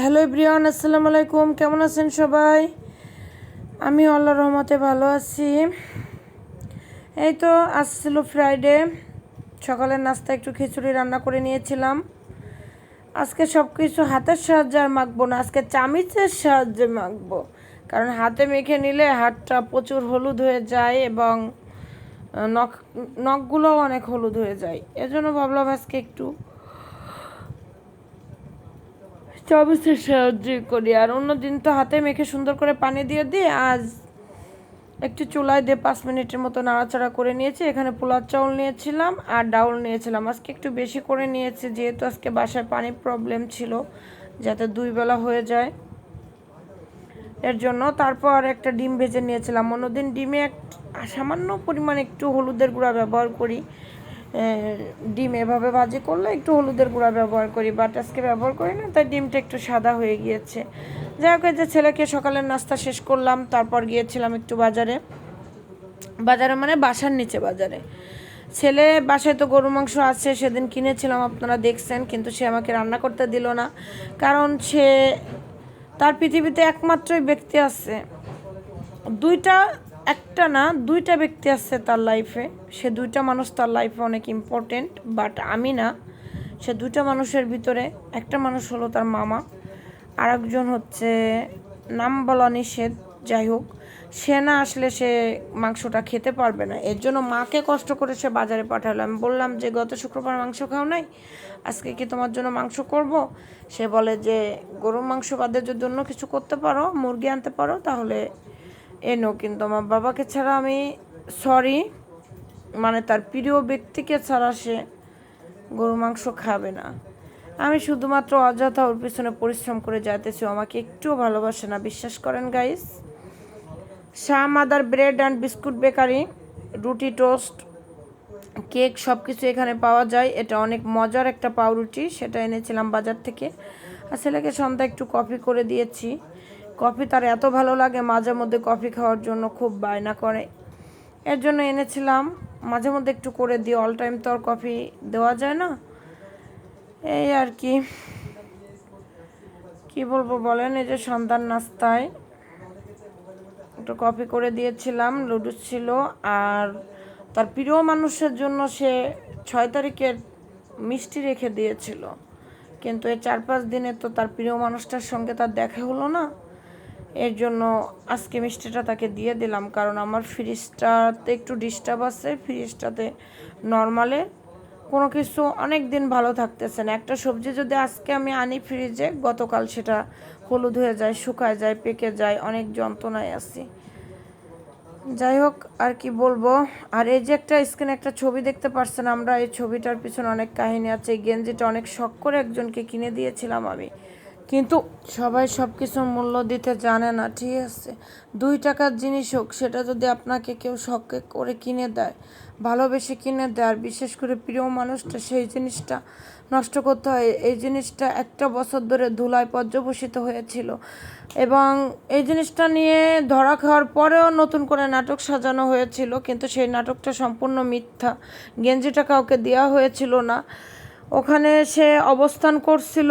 Hello Brian আসসালামু আলাইকুম। কেমন আছেন সবাই? আমি আল্লাহ রহমতে ভালো আছি। এই তো, আজ ছিল ফ্রাইডে সকালের নাস্তা একটু খিচুড়ি রান্না করে নিয়েছিলাম। আজকে সব কিছু হাতের সাহায্যে আর মাখবো না। আজকে চামিচের সাহায্যে মাখবো। কারণ হাতে মেখে নিলে হাতটা প্রচুর হলুদ হয়ে যায় এবং নখ নখগুলোও অনেক হলুদ হয়ে যায়। এজন্য ভাবলাম আজকে একটু চামচের সাহায্যে করি। আর অন্য দিন তো হাতে মেখে সুন্দর করে পানি দিয়ে দিই আজ একটু চুলায় দিয়ে পাঁচ মিনিটের মতো নাড়াচাড়া করে নিয়েছি। এখানে পোলার চাউল নিয়েছিলাম আর ডাউল নিয়েছিলাম। আজকে একটু বেশি করে নিয়েছি, যেহেতু আজকে বাসায় পানির প্রবলেম ছিল, যাতে দুই বেলা হয়ে যায়। এর জন্য তারপর একটা ডিম ভেজে নিয়েছিলাম। অন্যদিন ডিমে এক সামান্য পরিমাণ একটু হলুদের গুঁড়া ব্যবহার করি। ডিম এভাবে ভাজি করলে একটু হলুদের গুঁড়া ব্যবহার করি বাট আজকে ব্যবহার করি না, তাই ডিমটা একটু সাদা হয়ে গিয়েছে। যাই হোক যে ছেলেকে সকালের নাস্তা শেষ করলাম, তারপর গিয়েছিলাম একটু বাজারে। বাজারে মানে বাসার নিচে বাজারে। ছেলে বাসায় তো গরু মাংস আছে, সেদিন কিনেছিলাম, আপনারা দেখছেন, কিন্তু সে আমাকে রান্না করতে দিল না। কারণ সে, তার পৃথিবীতে একমাত্রই ব্যক্তি আছে। দুইটা একটা না, দুইটা ব্যক্তি আছে তার লাইফে সে দুইটা মানুষ তার লাইফে অনেক ইম্পর্টেন্ট বাট আমি না, সে দুইটা মানুষের ভিতরে একটা মানুষ হলো তার মামা আর একজন হচ্ছে নাম বলা নিষেধ, যাই হোক। সে না আসলে সে মাংসটা খেতে পারবে না। এর জন্য মাকে কষ্ট করে সে বাজারে পাঠালো। আমি বললাম যে, গত শুক্রবার মাংস খাও নাই? আজকে কি তোমার জন্য মাংস করব? সে বলে যে, গরুর মাংস বাদে যদি অন্য কিছু করতে পারো, মুরগি আনতে পারো, তাহলে এনো, কিন্তু আমার বাবাকে ছাড়া আমি সরি মানে তার প্রিয় ব্যক্তিকে ছাড়া সে গরু মাংস খাবে না। আমি শুধুমাত্র অযথা ওর পিছনে পরিশ্রম করে যাইতেছি আমাকে একটুও ভালোবাসে না। বিশ্বাস করেন guys Shah mother bread and biscuit bakery রুটি টোস্ট কেক সব কিছু এখানে পাওয়া যায়। এটা অনেক মজার একটা পাউরুটি, সেটা এনেছিলাম বাজার থেকে। আর ছেলেকে সন্ধ্যা একটু কফি করে দিয়েছি। কফি তার এত ভালো লাগে, মাঝে মধ্যে কফি খাওয়ার জন্য খুব বায়না করে। এর জন্য এনেছিলাম, মাঝে মধ্যে একটু করে দিই অল টাইম তো আর কফি দেওয়া যায় না। এই আর কি। কি বলব বলেন, এই যে সন্ধ্যার নাস্তায় একটু কফি করে দিয়েছিলাম লুডুস ছিল, আর তার প্রিয় মানুষের জন্য সে ছয় তারিখের মিষ্টি রেখে দিয়েছিল। কিন্তু এই চার পাঁচ দিনে তো তার প্রিয় মানুষটার সঙ্গে তার দেখা হলো না। এর জন্য আজকে মিষ্টিটা তাকে দিয়ে দিলাম, কারণ আমার ফ্রিজটাতে একটু ডিস্টার্ব আছে, ফ্রিজটাতে নর্মালে কোনো কিছু অনেক দিন ভালো থাকতেছে না। একটা সবজি যদি আজকে আমি আনি ফ্রিজে গতকাল সেটা হলুদ হয়ে যায়, শুকায় যায়, পেকে যায়, অনেক যন্ত্রণায় আছি। যাই হোক, আর কি বলব? আর এই যে একটা স্ক্রিনে একটা ছবি দেখতে পারছেন আমরা, এই ছবিটার পিছনে অনেক কাহিনী আছে। গেঞ্জিটা অনেক শখ করে একজনকে কিনে দিয়েছিলাম আমি। কিন্তু সবাই সব কিছুর মূল্য দিতে জানে না, ঠিক আছে? দুই টাকার জিনিস হোক, সেটা যদি আপনাকে কেউ শখে করে কিনে দেয়, ভালোবেসে কিনে দেয়, আর বিশেষ করে প্রিয় মানুষটা, সেই জিনিসটা নষ্ট করতে হয়। এই জিনিসটা একটা বছর ধরে ধুলায় পর্যবসিত হয়েছিল এবং এই জিনিসটা নিয়ে ধরা খাওয়ার পরেও নতুন করে নাটক সাজানো হয়েছিল, কিন্তু সেই নাটকটা সম্পূর্ণ মিথ্যা। গেঞ্জিটা কাউকে দেওয়া হয়েছিল না। ওখানে সে অবস্থান করছিল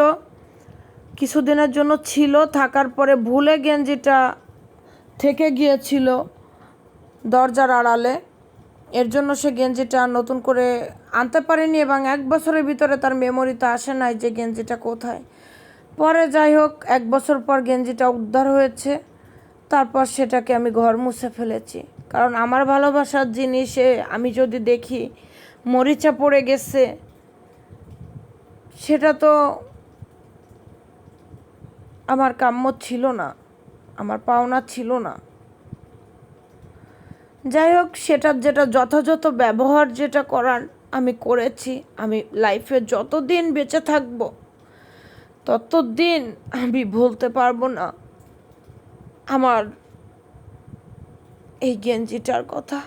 কিছুদিনের জন্য ছিল, থাকার পরে ভুলে গেঞ্জিটা থেকে গিয়েছিল দরজার আড়ালে। এর জন্য সে গেঞ্জিটা নতুন করে আনতে পারেনি এবং এক বছরের ভিতরে তার মেমোরিতে আসে নাই যে গেঞ্জিটা কোথায়। পরে যাই হোক, এক বছর পর গেঞ্জিটা উদ্ধার হয়েছে। তারপর সেটাকে আমি ঘর মুছে ফেলেছি। কারণ আমার ভালোবাসার জিনিসে আমি যদি দেখি মরিচা পড়ে গেছে, সেটা তো আমার কাম্য ছিল না, আমার পাওনা ছিল না। যাই হোক সেটার যেটা যথাযথ ব্যবহার যেটা করার আমি করেছি, আমি লাইফে যতদিন বেঁচে থাকব, ততদিন আমি ভুলতে পারব না। আমার এই গেঞ্জিটার কথা।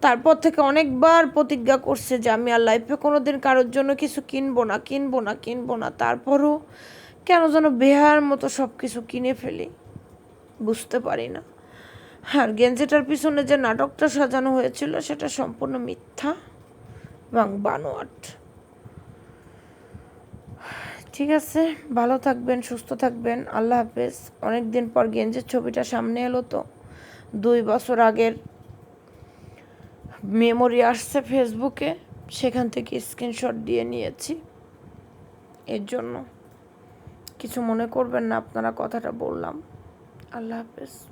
তারপর থেকে অনেকবার প্রতিজ্ঞা করছে যে আমি আর লাইফে কোনো দিন কারোর জন্য কিছু কিনবো না কিনবো না কিনবো না। তারপরও কেন যেন বেহার মতো সব কিছু কিনে ফেলি? বুঝতে পারি না। আর গেঞ্জিটার পিছনে যে নাটকটা সাজানো হয়েছিল, সেটা সম্পূর্ণ মিথ্যা এবং বানোয়াট। ঠিক আছে, ভালো থাকবেন, সুস্থ থাকবেন, আল্লাহ হাফেজ। অনেক দিন পর গেঞ্জের ছবিটা সামনে এলো তো। দুই বছর আগের মেমোরি আসছে ফেসবুকে, সেখান থেকে স্ক্রিনশট দিয়ে নিয়েছি। এর জন্য। কিছু মনে করবেন না আপনারা কথাটা বললাম। আল্লাহ হাফেজ।